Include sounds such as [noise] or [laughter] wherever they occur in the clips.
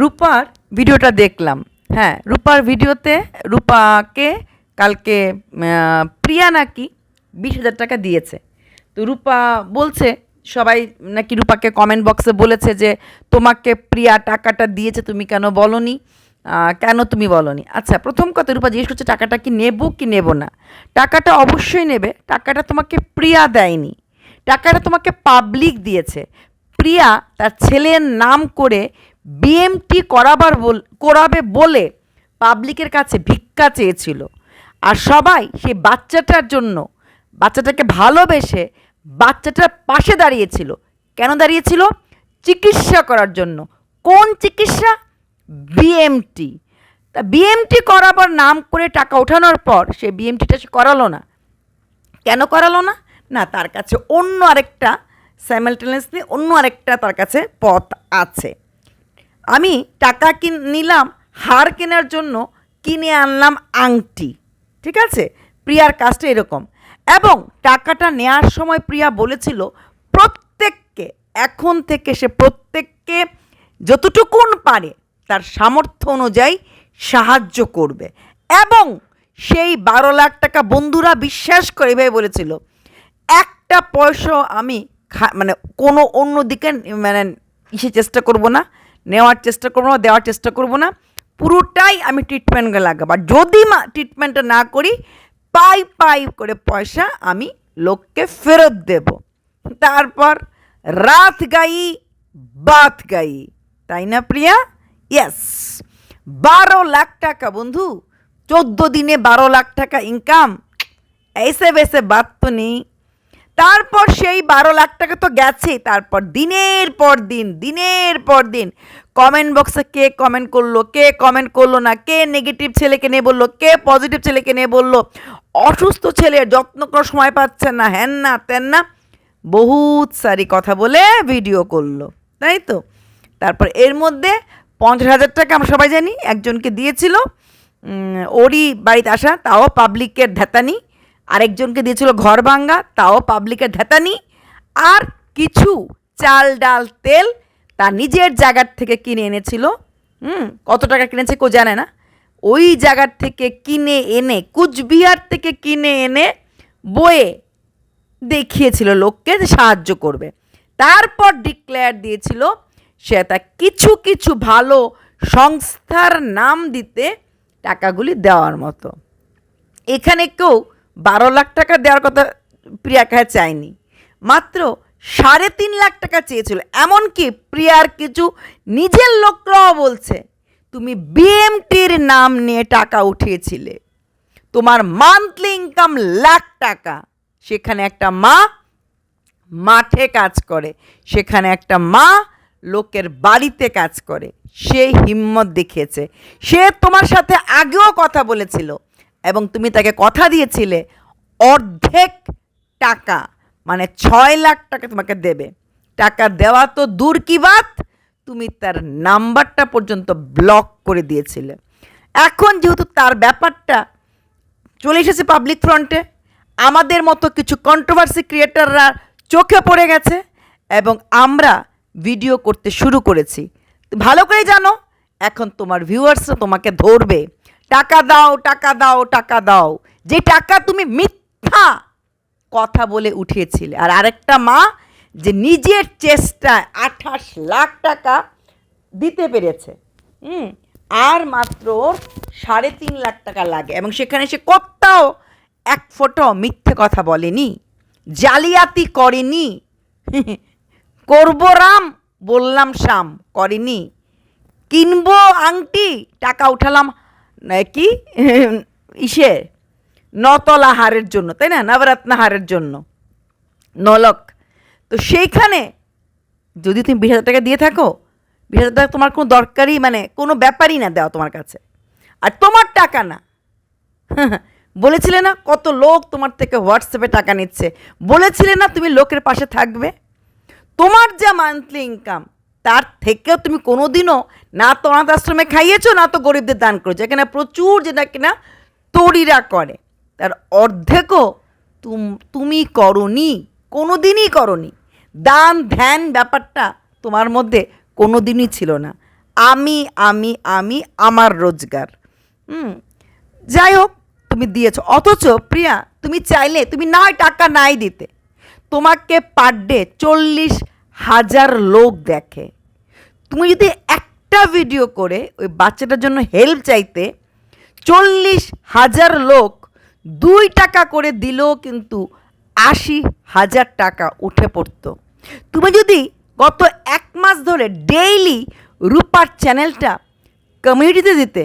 রূপার ভিডিওটা দেখলাম। হ্যাঁ রূপার ভিডিওতে রূপাকে কালকে প্রিয়া নাকি বিশ হাজার টাকা দিয়েছে। তো রূপা বলছে, সবাই নাকি রূপাকে কমেন্ট বক্সে বলেছে যে, তোমাকে প্রিয়া টাকাটা দিয়েছে, তুমি কেন বলনি? কেন তুমি বলনি? আচ্ছা প্রথম কথা রূপা জিজ্ঞেস করছে, টাকাটা কি নেব কি নেব না? টাকাটা অবশ্যই নেবে, টাকাটা তোমাকে প্রিয়া দেয়নি, টাকাটা তোমাকে পাবলিক দিয়েছে। প্রিয়া তার ছেলের নাম করে বিএমটি করাবার বল, করাবে বলে পাবলিকের কাছে ভিক্ষা চেয়েছিল। আর সবাই সেই বাচ্চাটার জন্য, বাচ্চাটাকে ভালোবেসে বাচ্চাটার পাশে দাঁড়িয়েছিল। কেন দাঁড়িয়েছিল? চিকিৎসা করার জন্য। কোন চিকিৎসা? বিএমটি তা বিএমটি করাবার নাম করে টাকা ওঠানোর পর সে বিএমটিটা সে করালো না। কেন করালো না? না, তার কাছে অন্য আরেকটা স্যামেলটেনিয়াসলি অন্য আরেকটা তার কাছে পথ আছে। আমি টাকা কিন, নিলাম, হার কেনার জন্য কিনে আনলাম আংটি। ঠিক আছে? প্রিয়ার কাজটা এরকম। এবং টাকাটা নেওয়ার সময় প্রিয়া বলেছিল, প্রত্যেককে, এখন থেকে সে প্রত্যেককে যতটুকুন পারে তার সামর্থ্য অনুযায়ী সাহায্য করবে। এবং সেই বারো লাখ টাকা বন্ধুরা বিশ্বাস করে এভাবে বলেছিল, একটা পয়সা আমি মানে কোনো অন্য দিকে মানে ইসে চেষ্টা করব না। নেওয়ার চেষ্টা করবো না দেওয়ার চেষ্টা করব না পুরোটাই আমি ট্রিটমেন্টে লাগাবো আর যদি মা ট্রিটমেন্টটা না করি পাই পাই করে পয়সা আমি লোককে ফেরত দেব তারপর রাত গাই বাত গাই তাই না প্রিয়া ইয়েস বারো লাখ টাকা বন্ধু চোদ্দো দিনে বারো লাখ টাকা ইনকাম ऐसे वैसे बात তো নেই তারপর সেই বারো লাখ টাকা তো গেছেই। তারপর দিনের পর দিন, দিনের পর দিন। কমেন্ট বক্সে কে কমেন্ট করল, কে কমেন্ট করল না, কে নেগেটিভ ছেলেকে নিয়ে বলল, কে পজিটিভ ছেলেকে নিয়ে বলল। অসুস্থ ছেলের যত্ন করার সময় পাচ্ছে না হ্যান না তেন না। বহুত সারি কথা বলে ভিডিও করল, তাই তো? তারপর এর মধ্যে পঞ্চাশ হাজার টাকা আমরা সবাই জানি, একজনকে দিয়েছিল। ওরই বাড়িতে আসা, তাও পাবলিকের ধ্যাতানি আরেকজনকে দিয়েছিল ঘর ভাঙ্গা, তাও পাবলিকের ধ্যাতানি। আর কিছু চাল, ডাল, তেল তার নিজের জায়গার থেকে কিনে এনেছিল। হুম, কত টাকা কিনেছে কেউ জানে না। ওই জায়গার থেকে কিনে এনে, কুচবিহার থেকে কিনে এনে বয়ে দেখিয়েছিল লোককে সাহায্য করবে। তারপর ডিক্লেয়ার দিয়েছিল সে তা কিছু কিছু ভালো সংস্থার নাম দিতে টাকাগুলি দেওয়ার মতো। এখানে কেউ বারো লাখ টাকা দেওয়ার কথা প্রিয়াকে চায়নি। মাত্র সাড়ে তিন লাখ টাকা চেয়েছিল। এমনকি প্রিয়ার কিছু নিজের লোকরাও বলছে, তুমি বিএমটির নাম নিয়ে টাকা উঠিয়েছিলে। তোমার মান্থলি ইনকাম লাখ টাকা। সেখানে একটা মা মাঠে কাজ করে। সেখানে একটা মা লোকের বাড়িতে কাজ করে। সে হিম্মত দেখিয়েছে। সে তোমার সাথে আগেও কথা বলেছিল। এবং তুমি তাকে কথা দিয়েছিলে, অর্ধেক টাকা মানে ছয় লাখ টাকা তোমাকে দেবে। টাকা দেওয়া তো দূর কি বাত? তুমি তার নাম্বারটা পর্যন্ত ব্লক করে দিয়েছিলে। এখন যেহেতু তার ব্যাপারটা চলে এসেছে পাবলিক ফ্রন্টে আমাদের মতো কিছু কন্ট্রোভার্সি ক্রিয়েটাররা চোখে পড়ে গেছে এবং আমরা ভিডিও করতে শুরু করেছি। ভালো করে জানো, এখন তোমার ভিউয়ার্সরা তোমাকে ধরবে। টাকা দাও টাকা দাও টাকা দাও। যে টাকা তুমি মিথ্যা কথা বলে উঠিয়েছিলে। আর আরেকটা মা যে নিজের চেষ্টায় আঠাশ লাখ টাকা দিতে পেরেছে, হুম, আর মাত্র সাড়ে তিন লাখ টাকা লাগে। এবং সেখানে সে কোথাও এক ফোটো মিথ্যে কথা বলেনি, জালিয়াতি করেনি, [laughs] করব রাম, বললাম শাম করেনি। কিনবো আংটি, টাকা উঠালাম কি? [laughs] ইসে, নতলা হারের জন্য, তাই না? নবরত্ন হারের জন্য। নলক। তো সেইখানে, যদি তুমি বিশ হাজার টাকা দিয়ে থাকো, বিশ হাজার টাকা তোমার কোনো দরকারই মানে কোনো ব্যাপারই না দেওয়া তোমার কাছে। আর তোমার টাকা না। [laughs] বলেছিলে না কত লোক তোমার থেকে হোয়াটসঅ্যাপে টাকা নিচ্ছে? বলেছিলে না তুমি লোকের পাশে থাকবে? তোমার যা মান্থলি ইনকাম তার থেকেও তুমি কোনোদিনও না তো অনাথ আশ্রমে খাইয়েছো, না তো গরিবদের দান করেছ। এখানে প্রচুর যেটা কিনা তরিরা করে। তার অর্ধেকও তুম, তুমি করনি কোনো দিনই করনি। দান, ধ্যান ব্যাপারটা তোমার মধ্যে কোনো দিনই ছিল না। আমি আমি আমি, আমার রোজগার। হুম, যাই হোক, তুমি দিয়েছ। অথচ প্রিয়া, তুমি চাইলে, তুমি না টাকা নাই দিতে। তোমাকে পার ডে চল্লিশ হাজার লোক দেখে। তুমি যদি একটা ভিডিও করে ওই বাচ্চাটার জন্য হেল্প চাইতে, চল্লিশ হাজার লোক দুই টাকা করে দিলেও কিন্তু আশি হাজার টাকা উঠে পড়তো। তুমি যদি গত এক মাস ধরে ডেইলি রূপার চ্যানেলটা কমিউনিটিতে দিতে,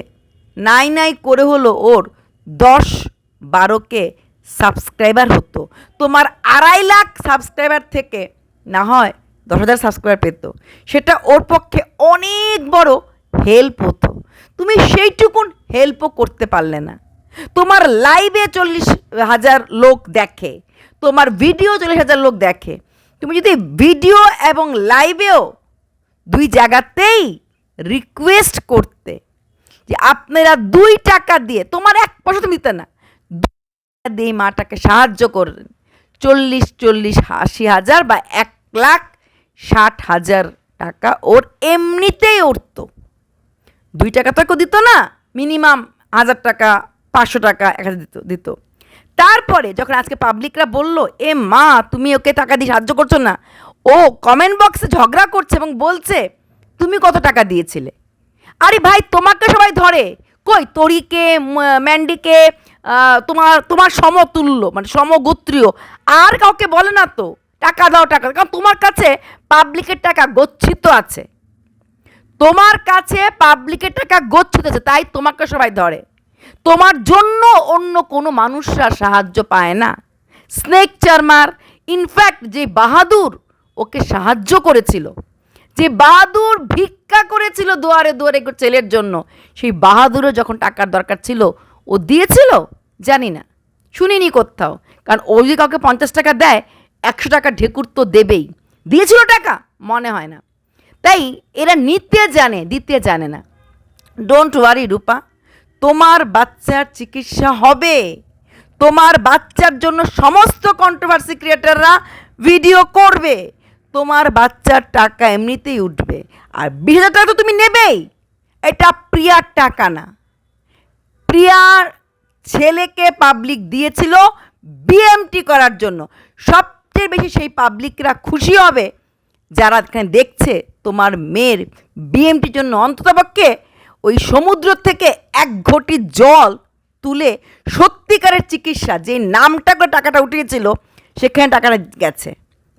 নাই নাই করে হলো ওর দশ বারোকে সাবস্ক্রাইবার হতো। তোমার আড়াই লাখ সাবস্ক্রাইবার থেকে না হয় দশ হাজার সাবস্ক্রাইবার পেত। সেটা ওর পক্ষে অনেক বড় হেল্প হতো। তুমি সেইটুকুন হেল্পও করতে পারলে না। তোমার লাইভে চল্লিশ হাজার লোক দেখে, তোমার ভিডিও চল্লিশ হাজার লোক দেখে। তুমি যদি ভিডিও এবং লাইভেও দুই জায়গাতেই রিকোয়েস্ট করতে যে আপনারা দুই টাকা দিয়ে, তোমার এক পয়সা তুমি দিতে না, দুই টাকা দিয়ে মাটাকে সাহায্য করলেন। চল্লিশ চল্লিশ, আশি হাজার বা এক লাখ ষাট হাজার টাকা। ওর এমনিতেই উঠতো। দুই টাকা তো দিত না, মিনিমাম হাজার টাকা, পাঁচশো টাকা এক হাজার দিত দিত। তারপরে যখন আজকে পাবলিকরা বলল, এ মা, তুমি ওকে টাকা দিয়ে সাহায্য করছ না? ও কমেন্ট বক্সে ঝগড়া করছে এবং বলছে, তুমি কত টাকা দিয়েছিলে? আরে ভাই, তোমাকে সবাই ধরে। কই? তরিকে ম্যান্ডিকে তোমার তোমার সমতুল্য মানে সমগোত্রীয়। আর কাউকে বলে না তো। টাকা দাও টাকা কারণ তোমার কাছে পাবলিকের টাকা গচ্ছিত আছে। তোমার কাছে পাবলিকের টাকা গচ্ছিত আছে, তাই তোমাকে সবাই ধরে। তোমার জন্য অন্য কোনো মানুষরা সাহায্য পায় না। স্নেক চার্মার ইনফ্যাক্ট যে বাহাদুর ওকে সাহায্য করেছিল, যে বাহাদুর ভিক্ষা করেছিল দুয়ারে দুয়ারে ছেলের জন্য, সেই বাহাদুরও যখন টাকার দরকার ছিল, ও দিয়েছিল? জানি না। শুনিনি কোথাও। কারণ ও যদি কাউকে পঞ্চাশ টাকা দেয় একশো টাকা ঢেকুর তো দেবেই। দিয়েছিল টাকা? মনে হয় না। তাই এরা নিতে জানে দিতে জানে না। Don't worry Rupa. তোমার বাচ্চার চিকিৎসা হবে। তোমার বাচ্চার জন্য সমস্ত কন্ট্রোভার্সি ক্রিয়েটাররা ভিডিও করবে। তোমার বাচ্চার টাকা এমনিতেই উঠবে। আর বিশ হাজার টাকা তো তুমি নেবেই। এটা প্রিয়ার টাকা না। প্রিয়ার ছেলেকে পাবলিক দিয়েছিল বিএমটি করার জন্য। সবচেয়ে বেশি সেই পাবলিকরা খুশি হবে? যারা এখানে দেখছে তোমার মেয়ের বিএমটির জন্য অন্ততপক্ষে ওই সমুদ্র থেকে এক ঘটি জল তুলে সত্যিকারের চিকিৎসা যে নামটা করে টাকাটা উঠিয়েছিল, সেখানে টাকাটা গেছে।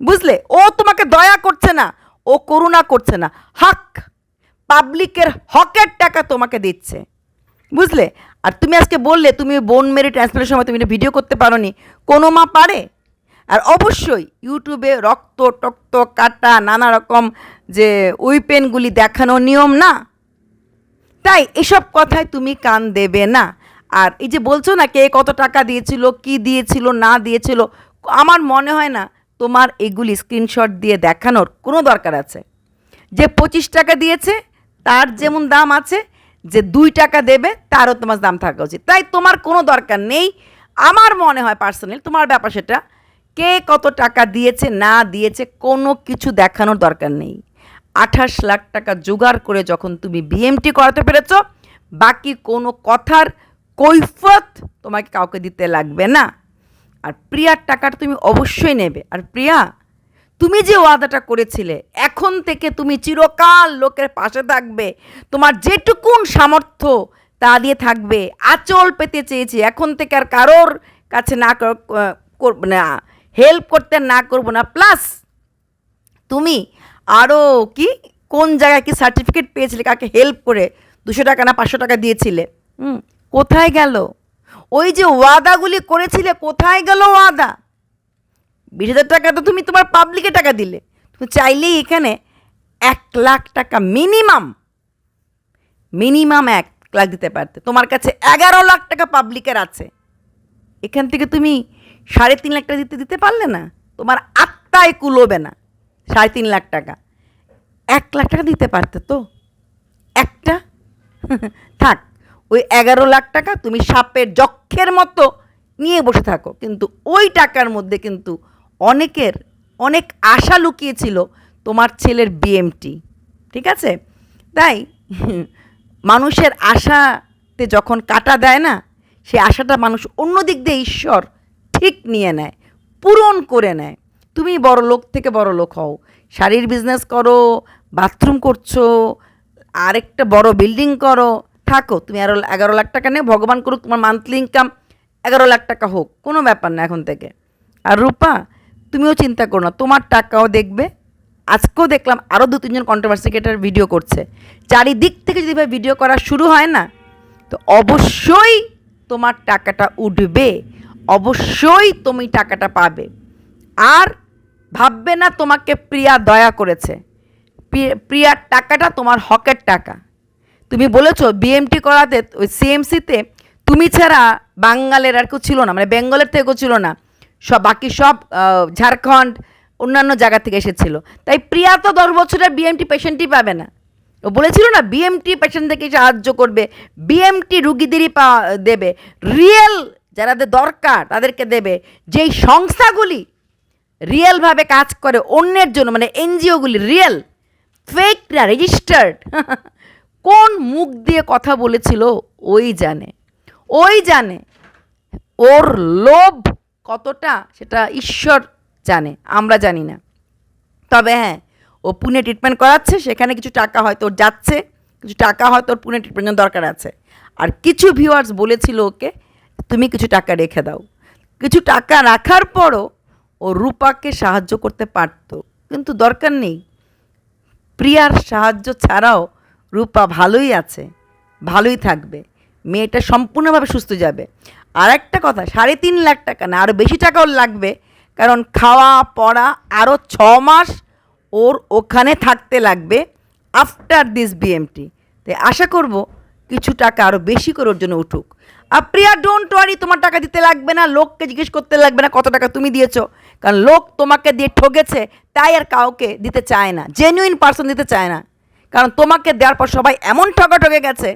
বুঝলে? ও তোমাকে দয়া করছে না, ও করুণা করছে না। হক! পাবলিকের হকের টাকা তোমাকে দিচ্ছে। বুঝলে? আর তুমি আজকে বললে, তুমি বোন মেরে ট্রান্সফারের সময় তুমি ভিডিও করতে পারো নি কোনো মা পারে? আর অবশ্যই ইউটিউবে রক্ত, টক্ত, কাটা, নানা রকম যে উইপেনগুলি দেখানো নিয়ম না? তাই এসব কথায় তুমি কান দেবে না। আর এই যে বলছো না কে কত টাকা দিয়েছিল, কি দিয়েছিল, না দিয়েছিল, আমার মনে হয় না তোমার এগুলি স্ক্রিনশট দিয়ে দেখানোর কোনো দরকার আছে। যে পঁচিশ টাকা দিয়েছে, তার যেমন দাম আছে, যে দুই টাকা দেবে, তারও তোমার দাম থাকা উচিত। তাই তোমার কোনো দরকার নেই। আমার মনে হয় পার্সোনালি তোমার ব্যাপার সেটা কে কত টাকা দিয়েছে, না দিয়েছে, কোনো কিছু দেখানোর দরকার নেই। আঠাশ লাখ টাকা জোগাড় করে যখন তুমি বিএমটি করাতে পেরেছ, বাকি কোনো কথার কৈফত তোমাকে কাউকে দিতে লাগবে না। আর প্রিয়ার টাকাটা তুমি অবশ্যই নেবে। আর প্রিয়া, তুমি যে ওয়াদাটা করেছিলে, এখন থেকে তুমি চিরকাল লোকের পাশে থাকবে। তোমার যেটুকুন সামর্থ্য তা দিয়ে থাকবে। আচল পেতে চেয়েছি। এখন থেকে আর কারোর কাছে না কর- করব না হেল্প করতে না করব না। প্লাস তুমি আরও কি, কোন জায়গায় কি সার্টিফিকেট পেয়েছিলে, কাকে হেল্প করে দুশো টাকা না পাঁচশো টাকা দিয়েছিলে? হুম, কোথায় গেল? ওই যে ওয়াদাগুলি করেছিলে, কোথায় গেল ওয়াদা? বিশ হাজার টাকা তো তুমি তোমার পাবলিকে টাকা দিলে। তুমি চাইলেই এখানে এক লাখ টাকা মিনিমাম মিনিমাম এক লাখ দিতে পারতে। তোমার কাছে এগারো লাখ টাকা পাবলিকের আছে। এখান থেকে তুমি সাড়ে তিন লাখ টাকা দিতে দিতে পারলে না? তোমার আত্মায় কুলোবে না। সাড়ে তিন লাখ টাকা। এক লাখ টাকা দিতে পারতে তো? একটা? [laughs] থাক, ওই এগারো লাখ টাকা তুমি সাপের যক্ষের মতো নিয়ে বসে থাকো। কিন্তু ওই টাকার মধ্যে কিন্তু অনেকের, অনেক আশা লুকিয়েছিল তোমার ছেলের বিএমটি। ঠিক আছে? তাই [laughs] মানুষের আশাতে যখন কাটা দেয় না সেই আশাটা মানুষ অন্য দিক দিয়ে ঈশ্বর ঠিক নিয়ে নেয়, পূরণ করে নেয়। তুমি বড় লোক থেকে বড় লোক হও। শাড়ির বিজনেস করো বাথরুম করছ, আরেকটা বড় বিল্ডিং করো, থাকো। তুমি আরও এগারো লাখ টাকা নেও, ভগবান করুক তোমার মান্থলি ইনকাম এগারো লাখ টাকা হোক, কোনো ব্যাপার না এখন থেকে। আর রূপা, তুমিও চিন্তা করো না, তোমার টাকাও দেখবে। আজকেও দেখলাম আরও দু তিনজন কন্ট্রোভার্সি ক্রিয়েটার ভিডিও করছে। চারিদিক থেকে যদি ভাই ভিডিও করা শুরু হয় না, তো অবশ্যই তোমার টাকাটা উঠবে। অবশ্যই তুমি টাকাটা পাবে। আর ভাববে না তোমাকে প্রিয়া দয়া করেছে। প্রিয়ার টাকাটা তোমার হকের টাকা। তুমি বলেছ বিএমটি করাতে ওই সিএমসিতে তুমি ছাড়া বাঙ্গালের আর কেউ ছিল না মানে বেঙ্গলের থেকে কেউ ছিল না। সব, বাকি সব ঝাড়খণ্ড, অন্যান্য জায়গা থেকে এসেছিল। তাই প্রিয়া তো দশ বছরের বিএমটি পেশেন্টই পাবে না। ও বলেছিল না বিএমটি পেশেন্টদেরকে সাহায্য করবে। বিএমটি রুগীদেরই পা, দেবে। রিয়েল যারাদের দরকার তাদেরকে দেবে। যেই সংস্থাগুলি রিয়েলভাবে কাজ করে অন্যের জন্য মানে এনজিওগুলি রিয়েল ফেক না রেজিস্টার্ড [laughs] কোন মুখ দিয়ে কথা বলেছিল ওই জানে। ওই জানে ওর লোভ কতটা সেটা ঈশ্বর জানে, আমরা জানি না। তবে হ্যাঁ ও পুনে ট্রিটমেন্ট করাচ্ছে, সেখানে কিছু টাকা হয়তো ওর যাচ্ছে, কিছু টাকা হয়তো ওর পুনে ট্রিটমেন্টের দরকার আছে। আর কিছু ভিউয়ার্স বলেছিল ওকে তুমি কিছু টাকা রেখে দাও। কিছু টাকা রাখার পরও ও রূপাকে সাহায্য করতে পারতো, কিন্তু দরকার নেই। প্রিয়ার সাহায্য ছাড়াও রূপা ভালোই আছে, ভালোই থাকবে। মেয়েটা সম্পূর্ণভাবে সুস্থ যাবে। আর একটা কথা, সাড়ে তিন লাখ টাকা না আরও বেশি টাকাও লাগবে, কারণ খাওয়া, পড়া আরও ছ মাস ওর ওখানে থাকতে লাগবে আফটার দিস বিএমটি তাই আশা করব কিছু টাকা আরও বেশি করে ওর জন্য উঠুক। প্রিয়া ডোন্ট ওয়ারি তোমার টাকা দিতে লাগবে না, লোককে জিজ্ঞেস করতে লাগবে না কত টাকা তুমি দিয়েছ। কারণ লোক তোমাকে দিয়ে ঠকেছে তাই আর কাউকে দিতে চায় না জেনুইন পার্সন দিতে চায় না। কারণ তোমাকে দেওয়ার পর সবাই এমন ঠকা ঠকে গেছে।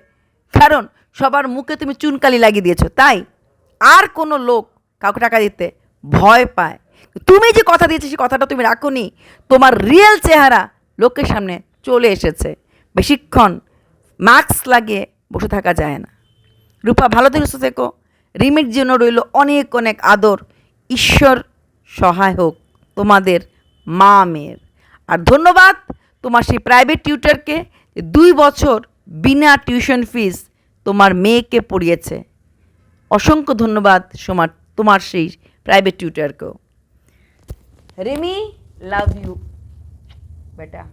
কারণ সবার মুখে তুমি চুনকালি লাগিয়ে দিয়েছ, তাই আর কোনো লোক কাউকে টাকা দিতে ভয় পায়। তুমি যে কথা দিয়েছ সেই কথাটা তুমি রাখোনি, তোমার রিয়েল চেহারা লোকের সামনে চলে এসেছে। বেশিক্ষণ মাস্ক লাগিয়ে বসে থাকা যায় না। রূপা ভালো থেকে, সুস্থ থেকো। রিমির জন্য রইল অনেক অনেক আদর। ঈশ্বর সহায় হোক তোমাদের মা মেয়ের আর ধন্যবাদ তোমার সেই প্রাইভেট টিউটারকে দুই বছর বিনা টিউশন ফিস তোমার মেয়েকে পড়িয়েছে। অসংখ্য ধন্যবাদ তোমার তোমার সেই প্রাইভেট টিউটারকেও রিমি লাভ ইউ বেটা।